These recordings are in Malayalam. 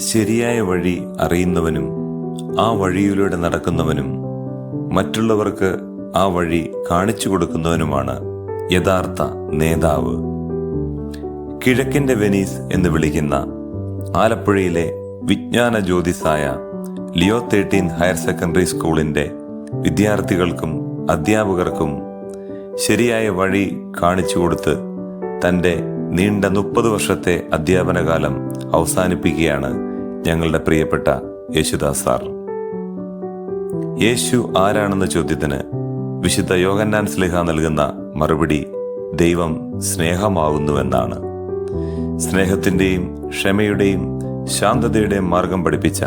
ശരിയായ വഴി അറിയുന്നവനും ആ വഴിയിലൂടെ നടക്കുന്നവനും മറ്റുള്ളവർക്ക് ആ വഴി കാണിച്ചു കൊടുക്കുന്നവനുമാണ് യഥാർത്ഥ നേതാവ്. കിഴക്കിന്റെ വെനീസ് എന്ന് വിളിക്കുന്ന ആലപ്പുഴയിലെ വിജ്ഞാന ജ്യോതിസായ ലിയോ തേർട്ടീൻ ഹയർ സെക്കൻഡറി സ്കൂളിന്റെ വിദ്യാർത്ഥികൾക്കും അധ്യാപകർക്കും ശരിയായ വഴി കാണിച്ചു കൊടുത്ത് തന്റെ നീണ്ട മുപ്പത് വർഷത്തെ അധ്യാപനകാലം അവസാനിപ്പിക്കുകയാണ് ഞങ്ങളുടെ പ്രിയപ്പെട്ട യേശുദാസ് സാർ. യേശു ആരാണെന്ന ചോദ്യത്തിന് വിശുദ്ധ യോഗന്നാൻ സ്ലിഹ നൽകുന്ന മറുപടി ദൈവം സ്നേഹമാകുന്നുവെന്നാണ് സ്നേഹത്തിന്റെയും ക്ഷമയുടെയും ശാന്തതയുടെയും മാർഗം പഠിപ്പിച്ച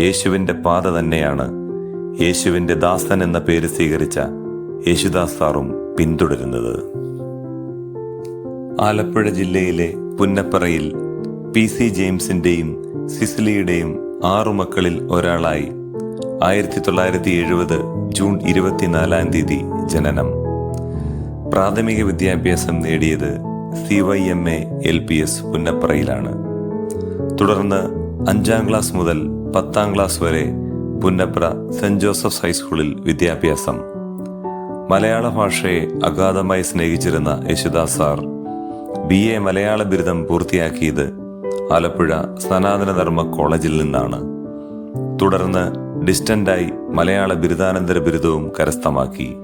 യേശുവിന്റെ പാത തന്നെയാണ് യേശുവിന്റെ ദാസൻ എന്ന പേര് സ്വീകരിച്ച യേശുദാസ് സാറും പിന്തുടരുന്നത്. ആലപ്പുഴ ജില്ലയിലെ പുന്നപ്പറയിൽ പി സി ജെയിംസിന്റെയും സിസിലിയുടെയും ആറു മക്കളിൽ ഒരാളായി. ആയിരത്തി തൊള്ളായിരത്തി എഴുപത് ജൂൺ ഇരുപത്തിനാലാം തീയതി ജനനം. പ്രാഥമിക വിദ്യാഭ്യാസം നേടിയത് C Y M A L P S പുന്നപ്പറയിലാണ് തുടർന്ന് അഞ്ചാം ക്ലാസ് മുതൽ പത്താം ക്ലാസ് വരെ പുന്നപ്ര സെന്റ് ജോസഫ്സ് ഹൈസ്കൂളിൽ വിദ്യാഭ്യാസം. മലയാള ഭാഷയെ അഗാധമായി സ്നേഹിച്ചിരുന്ന യശുദാസ് സാർ ബി എ മലയാള ബിരുദം പൂർത്തിയാക്കിയത് ആലപ്പുഴ സനാതനധർമ്മ കോളേജിൽ നിന്നാണ്. തുടർന്ന് ഡിസ്റ്റന്റായി മലയാള ബിരുദാനന്തര ബിരുദവും കരസ്ഥമാക്കി.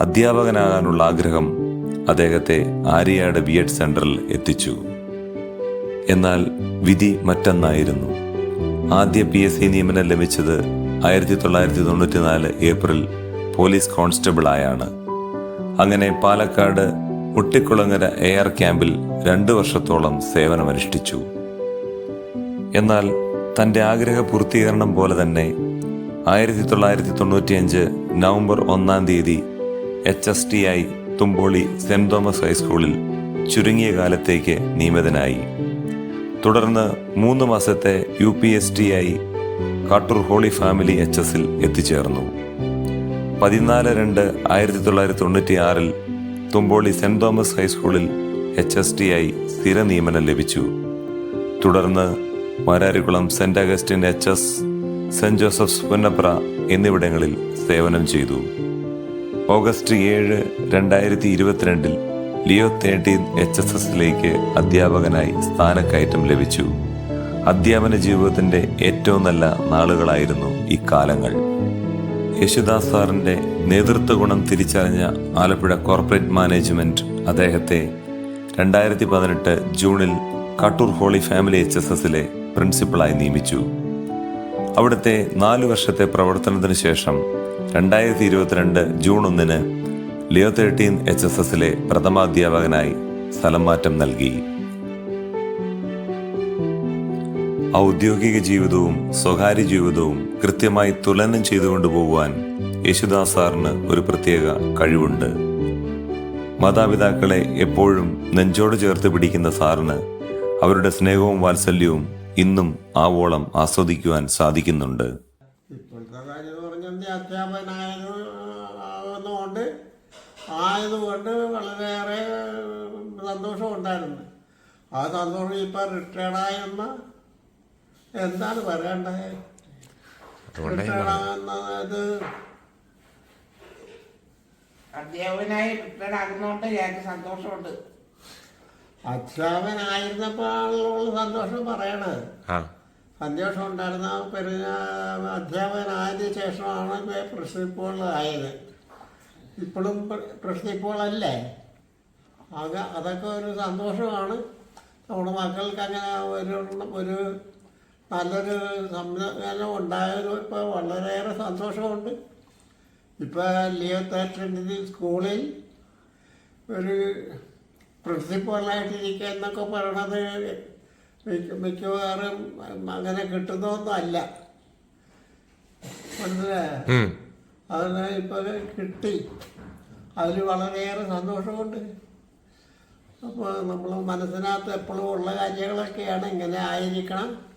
അധ്യാപകനാകാനുള്ള ആഗ്രഹം അദ്ദേഹത്തെ ആര്യയുടെ ബി എഡ് സെന്ററിൽ എത്തിച്ചു. എന്നാൽ വിധി മറ്റൊന്നായിരുന്നു. ആദ്യ പി എസ് സി നിയമനം ലഭിച്ചത് ആയിരത്തി തൊള്ളായിരത്തി തൊണ്ണൂറ്റിനാല് ഏപ്രിൽ പോലീസ് കോൺസ്റ്റബിളായാണ്. അങ്ങനെ പാലക്കാട് മുട്ടിക്കുളങ്ങര എയർ ക്യാമ്പിൽ രണ്ടു വർഷത്തോളം സേവനമനുഷ്ഠിച്ചു. എന്നാൽ തന്റെ ആഗ്രഹ പൂർത്തീകരണം പോലെ തന്നെ ആയിരത്തി തൊള്ളായിരത്തി തൊണ്ണൂറ്റിയഞ്ച് നവംബർ ഒന്നാം തീയതി എച്ച് എസ് ടി ആയി തുമ്പോളി സെന്റ് തോമസ് ഹൈസ്കൂളിൽ ചുരുങ്ങിയ കാലത്തേക്ക് നിയമിതനായി. തുടർന്ന് മൂന്ന് മാസത്തെ യു പി എസ് ടി ആയി കാട്ടൂർ ഹോളി ഫാമിലി എച്ച് എസിൽ എത്തിച്ചേർന്നു. പതിനാല് രണ്ട് ആയിരത്തി തൊള്ളായിരത്തി തൊണ്ണൂറ്റി ആറിൽ തുമ്പോളി സെന്റ് തോമസ് ഹൈസ്കൂളിൽ എച്ച് എസ് ടി ആയി സ്ഥിര നിയമനം ലഭിച്ചു. തുടർന്ന് Mararikulam saint Augustine H S saint Joseph's Punnapra എന്നിവിടങ്ങളിൽ സേവനം ചെയ്തു. ഓഗസ്റ്റ് ഏഴ് രണ്ടായിരത്തി ഇരുപത്തിരണ്ടിൽ ലിയോ തേർട്ടീൻ എച്ച് എസ് എസിലേക്ക് അധ്യാപകനായി സ്ഥാനക്കയറ്റം ലഭിച്ചു. അധ്യാപന ജീവിതത്തിന്റെ ഏറ്റവും നല്ല നാളുകളായിരുന്നു ഇക്കാലങ്ങൾ യേശുദാസ് സാറിന്റെ നേതൃത്വ ഗുണം തിരിച്ചറിഞ്ഞ ആലപ്പുഴ കോർപ്പറേറ്റ് മാനേജ്മെന്റ് അദ്ദേഹത്തെ രണ്ടായിരത്തി പതിനെട്ട് ജൂണിൽ Kattoor holy family H S എസിലെ പ്രിൻസിപ്പളായി നിയമിച്ചു. അവിടുത്തെ നാല് വർഷത്തെ പ്രവർത്തനത്തിന് ശേഷം രണ്ടായിരത്തി ഇരുപത്തിരണ്ട് ജൂൺ ഒന്നിന് ലിയോ തേർട്ടീൻ എച്ച് എസ് എസിലെ പ്രഥമാധ്യാപകനായി സ്ഥലം മാറ്റം നൽകി. ഔദ്യോഗിക ജീവിതവും സ്വകാര്യ ജീവിതവും കൃത്യമായി തുലനം ചെയ്തുകൊണ്ട് പോകുവാൻ യേശുദാസ് സാറിന് ഒരു പ്രത്യേക കഴിവുണ്ട്. മാതാപിതാക്കളെ എപ്പോഴും നെഞ്ചോട് ചേർത്ത് പിടിക്കുന്ന സാറിന് അവരുടെ സ്നേഹവും വാത്സല്യവും ഇന്നും ആവോളം ആസ്വദിക്കുവാൻ സാധിക്കുന്നുണ്ട്. ആയതുകൊണ്ട് വളരെയേറെ സന്തോഷമുണ്ടായിരുന്നു. ആ സന്തോഷം ഇപ്പം റിട്ടയർഡായെന്ന എന്താണ് പറയണ്ടത് അധ്യാപകനായി റിട്ടയർഡ് ഞങ്ങൾക്ക് സന്തോഷമുണ്ട്. അധ്യാപകനായിരുന്നപ്പോഴുള്ള സന്തോഷം പറയണത് ആ. സന്തോഷം ഉണ്ടായിരുന്ന പെരുന്ന അധ്യാപകനായതിനു ശേഷമാണ് പ്രിൻസിപ്പളായത് ഇപ്പോഴും പ്രിൻസിപ്പളല്ലേ അത് അതൊക്കെ ഒരു സന്തോഷമാണ്. നമ്മുടെ മക്കൾക്ക് അങ്ങനെ ഒരു ഒരു നല്ലൊരു സംവിധാനം ഉണ്ടായതിൽ ഇപ്പോൾ വളരെയേറെ സന്തോഷമുണ്ട്. ഇപ്പോൾ ലിയോ തേറ്ററിന്റെ സ്കൂളിൽ ഒരു പ്രിൻസിപ്പളായിട്ടിരിക്കുക എന്നൊക്കെ പറയണത് മിക്ക- മിക്കവാറും അങ്ങനെ മനസ്സിലായോ? ഉം. അതിന് ഇപ്പോൾ കിട്ടി. അതിൽ വളരെയേറെ സന്തോഷമുണ്ട്. അപ്പോൾ നമ്മൾ മനസ്സിനകത്ത് എപ്പോഴും ഉള്ള കാര്യങ്ങളൊക്കെയാണ് ഇങ്ങനെ ആയിരിക്കണം.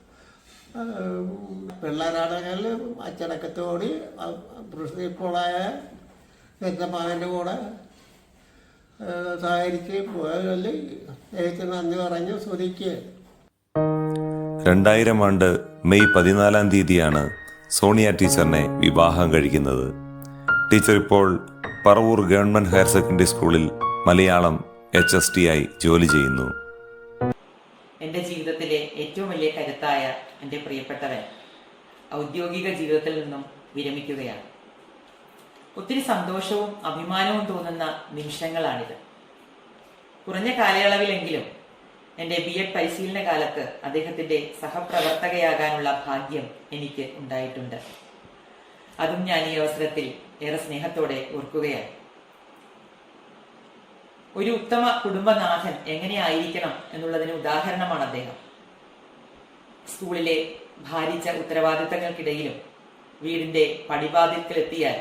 പിള്ളേരാണെങ്കിൽ അച്ചടക്കത്തോടി പ്രിൻസിപ്പളായ മകന്റെ കൂടെ സഹകരിച്ച് പോയതിൽ എനിക്ക് നന്ദി പറഞ്ഞു സ്തുതിക്കുക രണ്ടായിരം ആണ്ട് മെയ് പതിനാലാം തീയതിയാണ് സോണിയ ടീച്ചറിനെ വിവാഹം കഴിക്കുന്നത്. ടീച്ചർ ഇപ്പോൾ പറവൂർ ഗവൺമെന്റ് ഹയർ സെക്കൻഡറി സ്കൂളിൽ മലയാളം എച്ച് എസ് ടി ആയി ജോലി ചെയ്യുന്നു. എന്റെ ജീവിതത്തിലെ ഏറ്റവും വലിയ കരുത്തായ എന്റെ പ്രിയപ്പെട്ടവൻ ഔദ്യോഗിക ജീവിതത്തിൽ നിന്നും വിരമിക്കുകയാണ്. ഒത്തിരി സന്തോഷവും അഭിമാനവും തോന്നുന്ന നിമിഷങ്ങളാണിത്. കുറഞ്ഞ കാലയളവിലെങ്കിലും എന്റെ ബി എഡ് പരിശീലന കാലത്ത് അദ്ദേഹത്തിന്റെ സഹപ്രവർത്തകയാകാനുള്ള ഭാഗ്യം എനിക്ക് ഉണ്ടായിട്ടുണ്ട്. അതും ഞാൻ ഈ അവസരത്തിൽ ഏറെ സ്നേഹത്തോടെ ഓർക്കുകയാണ്. ഒരു ഉത്തമ കുടുംബനാഥൻ എങ്ങനെയായിരിക്കണം എന്നുള്ളതിന് ഉദാഹരണമാണ് അദ്ദേഹം. സ്കൂളിലെ ഭാരിച്ച ഉത്തരവാദിത്തങ്ങൾക്കിടയിലും വീടിന്റെ പടിവാതിൽക്കലെത്തിയാൽ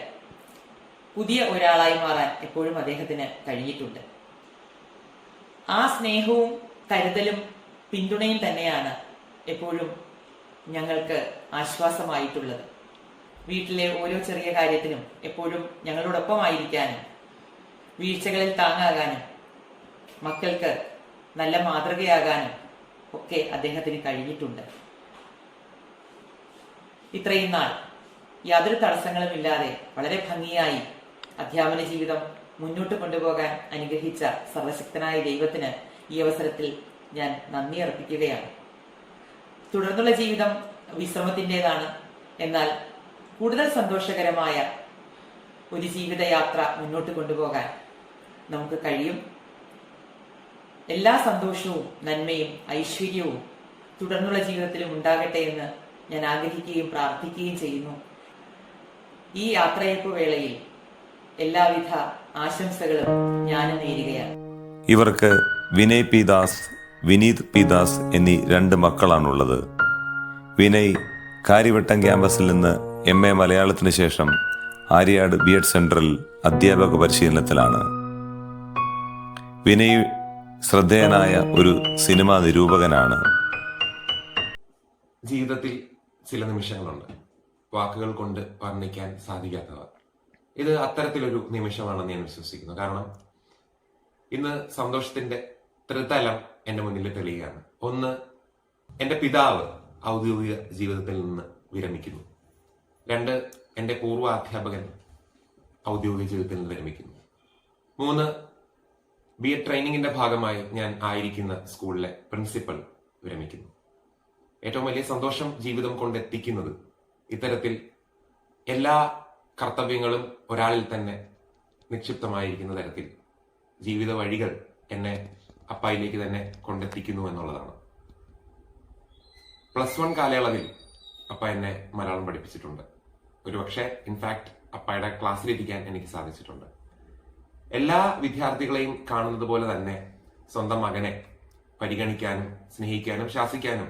പുതിയ ഒരാളായി മാറാൻ എപ്പോഴും അദ്ദേഹത്തിന് കഴിഞ്ഞിട്ടുണ്ട് ആ സ്നേഹവും കരുതലും പിന്തുണയും തന്നെയാണ് എപ്പോഴും ഞങ്ങൾക്ക് ആശ്വാസമായിട്ടുള്ളത്. വീട്ടിലെ ഓരോ ചെറിയ കാര്യത്തിനും എപ്പോഴും ഞങ്ങളോടൊപ്പമായിരിക്കാനും വീഴ്ചകളിൽ താങ്ങാകാനും മക്കൾക്ക് നല്ല മാതൃകയാകാനും ഒക്കെ അദ്ദേഹത്തിന് കഴിഞ്ഞിട്ടുണ്ട്. ഇത്രയും നാൾ യാതൊരു തടസ്സങ്ങളുമില്ലാതെ വളരെ ഭംഗിയായി അധ്യാപന ജീവിതം മുന്നോട്ട് കൊണ്ടുപോകാൻ അനുഗ്രഹിച്ച സർവശക്തനായ ദൈവത്തിന് ഈ അവസരത്തിൽ ഞാൻ നന്ദി അർപ്പിക്കുകയാണ്. തുടർന്നുള്ള ജീവിതം വിശ്രമത്തിന്റെതാണ്. എന്നാൽ കൂടുതൽ സന്തോഷകരമായ ഒരു ജീവിതയാത്ര മുന്നോട്ട് കൊണ്ടുപോകാൻ നമുക്ക് കഴിയും. എല്ലാ സന്തോഷവും നന്മയും ഐശ്വര്യവും തുടർന്നുള്ള ജീവിതത്തിലും ഉണ്ടാകട്ടെ എന്ന് ഞാൻ ആഗ്രഹിക്കുകയും പ്രാർത്ഥിക്കുകയും ചെയ്യുന്നു. ഈ യാത്രയപ്പ് വേളയിൽ എല്ലാവിധ ആശംസകളും ഞാൻ നേരുകയാണ്. ഇവർക്ക് വിനയ് പി ദാസ് വിനീത് പി ദാസ് എന്നീ രണ്ട് മക്കളാണുള്ളത്. വിനയ് കാര്യവട്ടം ക്യാമ്പസിൽ നിന്ന് എം എ മലയാളത്തിന് ശേഷം ആര്യാട് ബി എഡ് സെന്ററിൽ അധ്യാപക പരിശീലനത്തിലാണ്. വിനയ് ശ്രദ്ധേയനായ ഒരു സിനിമാ നിരൂപകനാണ്. ജീവിതത്തിൽ ചില നിമിഷങ്ങളുണ്ട്. വാക്കുകൾ കൊണ്ട് വർണിക്കാൻ സാധിക്കാത്തവ ഇത് അത്തരത്തിലൊരു നിമിഷമാണെന്ന് ഞാൻ വിശ്വസിക്കുന്നു. കാരണം ഇന്ന് സന്തോഷത്തിന്റെ ത്രിതലം എന്റെ മുന്നിൽ തെളിയുകയാണ്. ഒന്ന് എന്റെ പിതാവ് ഔദ്യോഗിക ജീവിതത്തിൽ നിന്ന് വിരമിക്കുന്നു. രണ്ട് എന്റെ പൂർവ അധ്യാപകൻ ഔദ്യോഗിക ജീവിതത്തിൽ നിന്ന് വിരമിക്കുന്നു. മൂന്ന് ബി എഡ് ട്രെയിനിങ്ങിന്റെ ഭാഗമായി ഞാൻ ആയിരിക്കുന്ന സ്കൂളിലെ പ്രിൻസിപ്പൽ വിരമിക്കുന്നു. ഏറ്റവും വലിയ സന്തോഷം ജീവിതം കൊണ്ട് കൊണ്ടെത്തിക്കുന്നത് ഇത്തരത്തിൽ എല്ലാ കർത്തവ്യങ്ങളും ഒരാളിൽ തന്നെ നിക്ഷിപ്തമായിരിക്കുന്ന തരത്തിൽ ജീവിത വഴികൾ എന്നെ അപ്പായിലേക്ക് തന്നെ കൊണ്ടെത്തിക്കുന്നു എന്നുള്ളതാണ്. പ്ലസ് വൺ കാലയളവിൽ അപ്പ എന്നെ മലയാളം പഠിപ്പിച്ചിട്ടുണ്ട്. ഒരുപക്ഷെ ഇൻഫാക്ട് അപ്പായുടെ ക്ലാസ്സിലിരിക്കാൻ എനിക്ക് സാധിച്ചിട്ടുണ്ട്. എല്ലാ വിദ്യാർത്ഥികളെയും കാണുന്നത് പോലെ തന്നെ സ്വന്തം മകനെ പരിഗണിക്കാനും സ്നേഹിക്കാനും ശാസിക്കാനും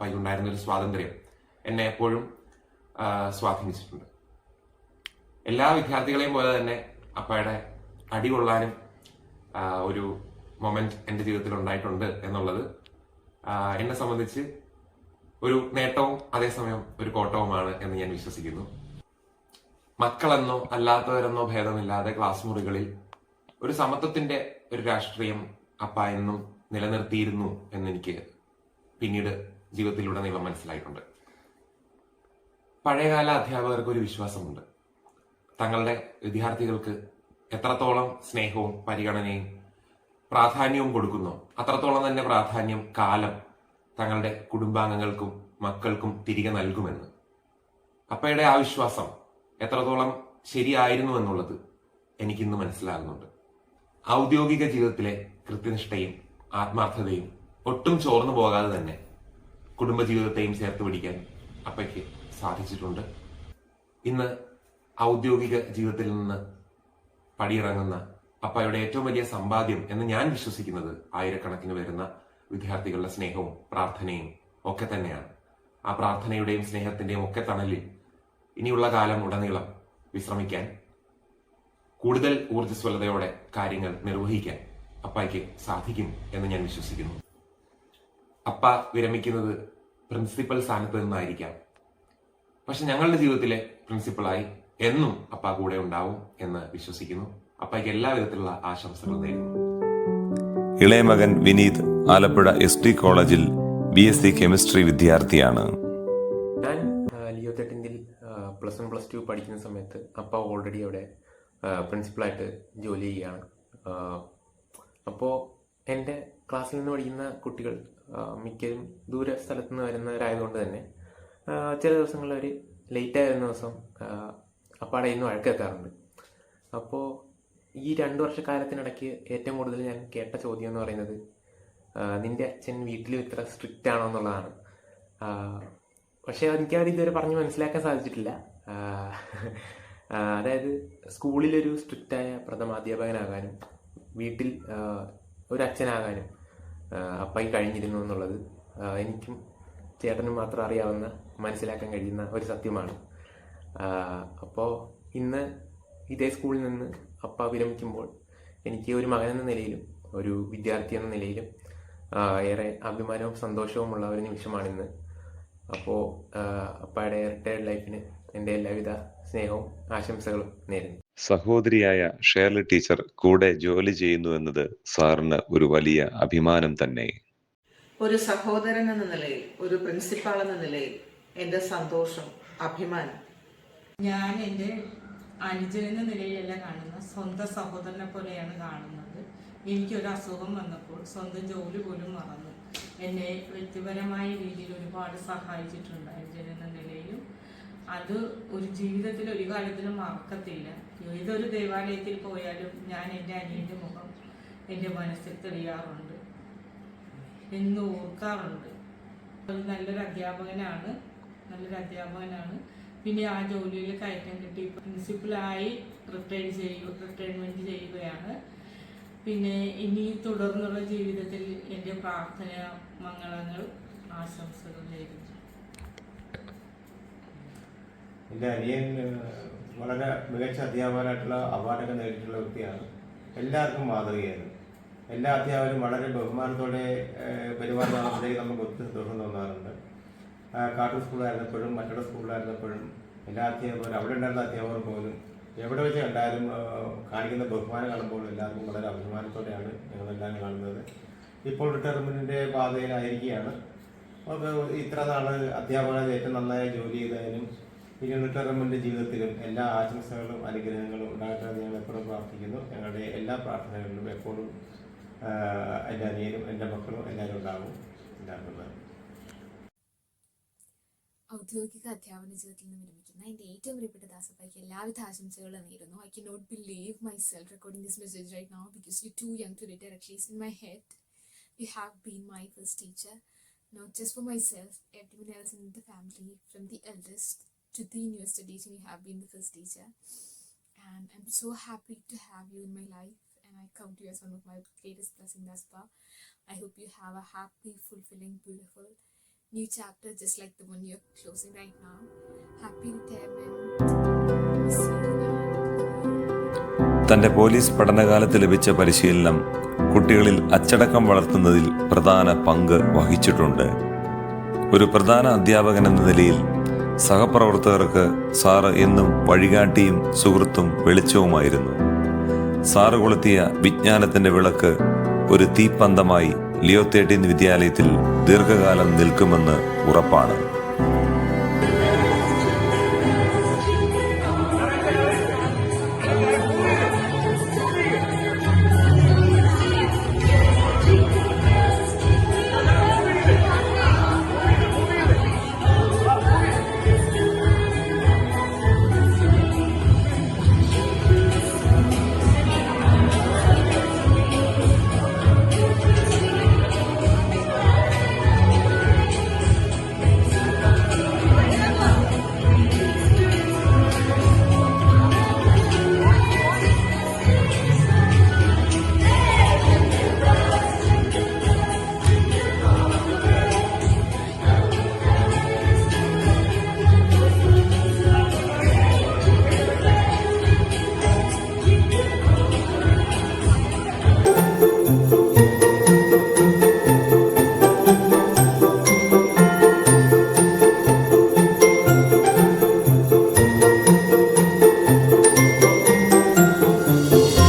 പയ്യുണ്ടായിരുന്ന ഒരു സ്വാതന്ത്ര്യം എന്നെ എപ്പോഴും സ്വാധീനിച്ചിട്ടുണ്ട്. എല്ലാ വിദ്യാർത്ഥികളെയും പോലെ തന്നെ അപ്പയുടെ അടികൊള്ളാനും കൊള്ളാനും ഒരു മൊമെന്റ് എന്റെ ജീവിതത്തിൽ ഉണ്ടായിട്ടുണ്ട് എന്നുള്ളത് എന്നെ സംബന്ധിച്ച് ഒരു നേട്ടവും അതേസമയം ഒരു കോട്ടവുമാണ് എന്ന് ഞാൻ വിശ്വസിക്കുന്നു. മക്കളെന്നോ അല്ലാത്തവരെന്നോ ഭേദമില്ലാതെ ക്ലാസ് മുറികളിൽ ഒരു സമത്വത്തിന്റെ ഒരു രാഷ്ട്രീയം അപ്പ എന്നും നിലനിർത്തിയിരുന്നു എന്നെനിക്ക് പിന്നീട് ജീവിതത്തിലൂടെ ജീവിതത്തിലുടനീളം മനസ്സിലായിട്ടുണ്ട്. പഴയകാല അധ്യാപകർക്ക് ഒരു വിശ്വാസമുണ്ട്. തങ്ങളുടെ വിദ്യാർത്ഥികൾക്ക് എത്രത്തോളം സ്നേഹവും പരിഗണനയും പ്രാധാന്യവും കൊടുക്കുന്നു അത്രത്തോളം തന്നെ പ്രാധാന്യം കാലം തങ്ങളുടെ കുടുംബാംഗങ്ങൾക്കും മക്കൾക്കും തിരികെ നൽകുമെന്ന്. അപ്പയുടെ ആ വിശ്വാസം എത്രത്തോളം ശരിയായിരുന്നു എന്നുള്ളത് എനിക്കിന്ന് മനസ്സിലാകുന്നുണ്ട്. ഔദ്യോഗിക ജീവിതത്തിലെ കൃത്യനിഷ്ഠയും ആത്മാർത്ഥതയും ഒട്ടും ചോർന്നു പോകാതെ തന്നെ കുടുംബജീവിതത്തെയും ചേർത്ത് പിടിക്കാൻ അപ്പയ്ക്ക് സാധിച്ചിട്ടുണ്ട്. ഇന്ന് ഔദ്യോഗിക ജീവിതത്തിൽ നിന്ന് പടിയിറങ്ങുന്ന അപ്പയുടെ ഏറ്റവും വലിയ സമ്പാദ്യം എന്ന് ഞാൻ വിശ്വസിക്കുന്നത് ആയിരക്കണക്കിന് വരുന്ന വിദ്യാർത്ഥികളുടെ സ്നേഹവും പ്രാർത്ഥനയും ഒക്കെ തന്നെയാണ്. ആ പ്രാർത്ഥനയുടെയും സ്നേഹത്തിന്റെയും ഒക്കെ തണലിൽ ഇനിയുള്ള കാലം ഉടനീളം വിശ്രമിക്കാൻ കൂടുതൽ ഊർജസ്വലതയോടെ കാര്യങ്ങൾ നിർവഹിക്കാൻ അപ്പായ്ക്ക് സാധിക്കും എന്ന് ഞാൻ വിശ്വസിക്കുന്നു. അപ്പ വിരമിക്കുന്നത് പ്രിൻസിപ്പൽ സ്ഥാനത്ത് നിന്നായിരിക്കാം. പക്ഷെ ഞങ്ങളുടെ ജീവിതത്തിലെ പ്രിൻസിപ്പളായി എന്നും അപ്പ കൂടെ ഉണ്ടാവും എന്ന് വിശ്വസിക്കുന്നു. അപ്പായ്ക്ക് എല്ലാ വിധത്തിലുള്ള ആശംസകൾ നേരുന്നു. ഇളയ മകൻ വിനീത് ആലപ്പുഴ എസ് ടി കോളേജിൽ ബി എസ് സി കെമിസ്ട്രി വിദ്യാർത്ഥിയാണ്. പ്ലസ് വൺ പ്ലസ് ടു പഠിക്കുന്ന സമയത്ത് അപ്പ ഓൾറെഡി അവിടെ പ്രിൻസിപ്പളായിട്ട് ജോലി ചെയ്യുകയാണ്. അപ്പോൾ എന്റെ ക്ലാസ്സിൽ നിന്ന് പഠിക്കുന്ന കുട്ടികൾ മിക്കതും ദൂര സ്ഥലത്ത് നിന്ന് വരുന്നവരായതുകൊണ്ട് തന്നെ ചില ദിവസങ്ങളിൽ അവർ ലേറ്റായി വരുന്ന ദിവസം അപ്പാടെ ഇന്ന് വഴക്കെത്താറുണ്ട് അപ്പോൾ ഈ രണ്ട് വർഷക്കാലത്തിനിടയ്ക്ക് ഏറ്റവും കൂടുതൽ ഞാൻ കേട്ട ചോദ്യം എന്ന് പറയുന്നത് നിന്റെ അച്ഛൻ വീട്ടിലും ഇത്ര സ്ട്രിക്റ്റ് ആണോ എന്നുള്ളതാണ്. പക്ഷേ എനിക്കത് ഇതുവരെ പറഞ്ഞ് മനസ്സിലാക്കാൻ സാധിച്ചിട്ടില്ല. അതായത് സ്കൂളിലൊരു സ്ട്രിക്റ്റായ പ്രഥമാധ്യാപകനാകാനും വീട്ടിൽ ഒരു അച്ഛനാകാനും അപ്പായി കഴിഞ്ഞിരുന്നു എന്നുള്ളത് എനിക്കും ചേട്ടനും മാത്രം അറിയാവുന്ന മനസ്സിലാക്കാൻ കഴിയുന്ന ഒരു സത്യമാണ്. അപ്പോൾ ഇന്ന് ഇതേ സ്കൂളിൽ നിന്ന് അപ്പ വിരമിക്കുമ്പോൾ എനിക്ക് ഒരു മകൻ എന്ന നിലയിലും ഒരു വിദ്യാർത്ഥി എന്ന നിലയിലും ഏറെ അഭിമാനവും സന്തോഷവുമുള്ള ഒരു നിമിഷമാണിന്ന്. അപ്പോൾ അപ്പയുടെ റിട്ടയർഡ് ലൈഫിന് എന്റെ എല്ലാവിധ സ്നേഹവും ആശംസകളും നേരുന്നു. സഹോദരിയായ ഷേർലി ടീച്ചർ കൂടെ ജോലി ചെയ്യുന്നു എന്നത് സാറിന് ഒരു വലിയ അഭിമാനം തന്നെ. ഒരു സഹോദരൻ എന്ന നിലയിൽ ഒരു പ്രിൻസിപ്പാൾ എന്ന നിലയിൽ എന്റെ സന്തോഷം അഭിമാനം. ഞാൻ എന്റെ അനുജൻ എന്ന നിലയിലല്ല കാണുന്നത്. സ്വന്തം സഹോദരനെ പോലെയാണ് കാണുന്നത്. എനിക്കൊരു അസുഖം വന്നപ്പോൾ സ്വന്തം ജോലി പോലും മറന്നു. എന്നെ വ്യക്തിപരമായ രീതിയിൽ ഒരുപാട് സഹായിച്ചിട്ടുണ്ട് അനുജൻ എന്ന നിലയിലും അത് ഒരു ജീവിതത്തിൽ ഒരു കാലത്തിലും മറക്കത്തില്ല. ഏതൊരു ദേവാലയത്തിൽ പോയാലും ഞാൻ എന്റെ അനിയന്റെ മുഖം എന്റെ മനസ്സിൽ തെളിയാറുണ്ട്. എന്ന് ഓർക്കാറുണ്ട്. നല്ലൊരു അധ്യാപകനാണ്. നല്ലൊരു അധ്യാപകനാണ്. പിന്നെ ആ ജോലിയിൽ കയറ്റം കിട്ടി. പ്രിൻസിപ്പലായി റിട്ടയർ ചെയ്യുക റിട്ടയർമെന്റ് ചെയ്യുകയാണ്. പിന്നെ ഇനി തുടർന്നുള്ള ജീവിതത്തിൽ എന്റെ പ്രാർത്ഥന മംഗളങ്ങൾ ആശംസകൾ നേരുന്നു. എന്റെ അനിയൻ വളരെ മികച്ച അധ്യാപകനായിട്ടുള്ള അവാർഡൊക്കെ നേടിയിട്ടുള്ള വ്യക്തിയാണ്. എല്ലാവർക്കും മാതൃകയായിരുന്നു എല്ലാ അധ്യാപകരും വളരെ ബഹുമാനത്തോടെ പെരുമാറുന്നതിലേക്ക് നമുക്ക് ഒത്തിരി സന്തോഷം തോന്നാറുണ്ട്. കാട്ടൂർ സ്കൂളായിരുന്നപ്പോഴും മറ്റുള്ള സ്കൂളിലായിരുന്നപ്പോഴും എല്ലാ അധ്യാപകരും അവിടെ ഉണ്ടായിരുന്ന അധ്യാപകർ പോലും എവിടെ വെച്ച് കണ്ടാലും കാണിക്കുന്ന ബഹുമാനം കാണുമ്പോൾ എല്ലാവർക്കും വളരെ അഭിമാനത്തോടെയാണ് ഞങ്ങളെല്ലാം കാണുന്നത്. ഇപ്പോൾ റിട്ടയർമെന്റിന്റെ പാതയിലായിരിക്കുകയാണ്. അപ്പോൾ ഇത്ര നാൾ അധ്യാപകരായി ഏറ്റവും നന്നായി ജോലി ചെയ്തതിനും ഇനി റിട്ടയർമെന്റ് ജീവിതത്തിലും എല്ലാ ആശംസകളും അനുഗ്രഹങ്ങളും എന്ന് ഞങ്ങൾ എപ്പോഴും പ്രാർത്ഥിക്കുന്നു. ഞങ്ങളുടെ എല്ലാ പ്രാർത്ഥനകളിലും എപ്പോഴും എന്റെ അനിയനും എന്റെ മക്കളും എല്ലാവരും ഉണ്ടാകും എല്ലാവർക്കും. ഔദ്യോഗിക അധ്യാപന ജീവിതത്തിൽ നിന്ന് വിരമിക്കുന്ന എന്റെ ഏറ്റവും പ്രിയപ്പെട്ട ദാസപ്പായ്ക്ക് എല്ലാവിധ ആശംസകളും നേരുന്നു. I can not believe myself recording this message right no because you too young to retire at least in my head you have been my first teacher not just for myself everyone else in the family from the eldest to the newest addition you have been the first teacher and i'm so happy to have you in my life and i count you as one of my greatest blessings thus far i hope you have a happy fulfilling beautiful new chapter just like the one you're closing right now happy retirement തന്റെ പോലീസ് പഠനകാലത്ത് ലഭിച്ച പരിശീലനം കുട്ടികളിൽ അച്ചടക്കം വളർത്തുന്നതിൽ പ്രധാന പങ്ക് വഹിച്ചിട്ടുണ്ട് ഒരു പ്രധാന അധ്യാപകൻ എന്ന നിലയിൽ സഹപ്രവർത്തകർക്ക് സാറ് എന്നും വഴികാട്ടിയും സുഹൃത്തും വെളിച്ചവുമായിരുന്നു. സാറ് കൊളുത്തിയ വിജ്ഞാനത്തിന്റെ വിളക്ക് ഒരു തീപ്പന്തമായി ലിയോ തേട്ടീൻ വിദ്യാലയത്തിൽ ദീർഘകാലം നിൽക്കുമെന്ന് ഉറപ്പാണ്.